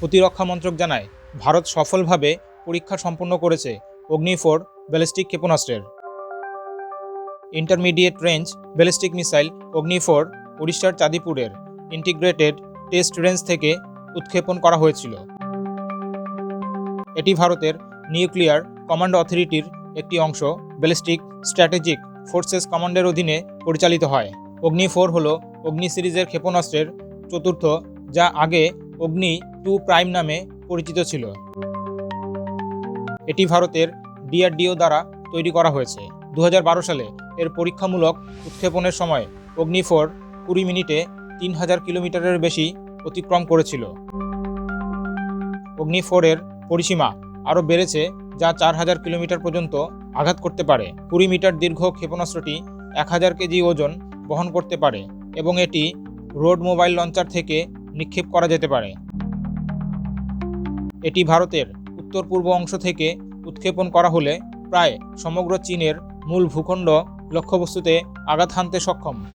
প্রতিরক্ষা মন্ত্রক জানায়, ভারত সফলভাবে পরীক্ষা সম্পন্ন করেছে অগ্নি ফোর ব্যালিস্টিক ক্ষেপণাস্ত্রের। Intermediate range ballistic missile Agni four উড়িষ্যার চাঁদিপুরের ইন্টিগ্রেটেড টেস্ট রেঞ্জ থেকে উৎক্ষেপণ করা হয়েছিল। এটি ভারতের নিউক্লিয়ার কমান্ড অথরিটির একটি অংশ। ব্যালিস্টিক স্ট্র্যাটেজিক ফোর্সেস কমান্ডের অধীনে পরিচালিত হয়। অগ্নি ফোর হল অগ্নি সিরিজের ক্ষেপণাস্ত্রের চতুর্থ, যা আগে অগ্নি টু প্রাইম নামে পরিচিত ছিল। এটি ভারতের ডিআরডিও দ্বারা তৈরি করা হয়েছে। দু হাজার বারো সালে এর পরীক্ষামূলক উৎক্ষেপণের সময় অগ্নি ফোর কুড়ি মিনিটে তিন হাজার কিলোমিটারের বেশি অতিক্রম করেছিল। অগ্নি ফোরের পরিসীমা আরও বেড়েছে, যা চার হাজার কিলোমিটার পর্যন্ত আঘাত করতে পারে। কুড়ি মিটার দীর্ঘ ক্ষেপণাস্ত্রটি এক হাজার কেজি ওজন বহন করতে পারে এবং এটি রোড মোবাইল লঞ্চার থেকে নিক্ষেপ করা যেতে পারে। এটি ভারতের উত্তর পূর্ব অংশ থেকে উৎক্ষেপণ করা হলে প্রায় সমগ্র চীনের মূল ভূখণ্ড লক্ষ্যবস্তুতে আঘাত হানতে সক্ষম।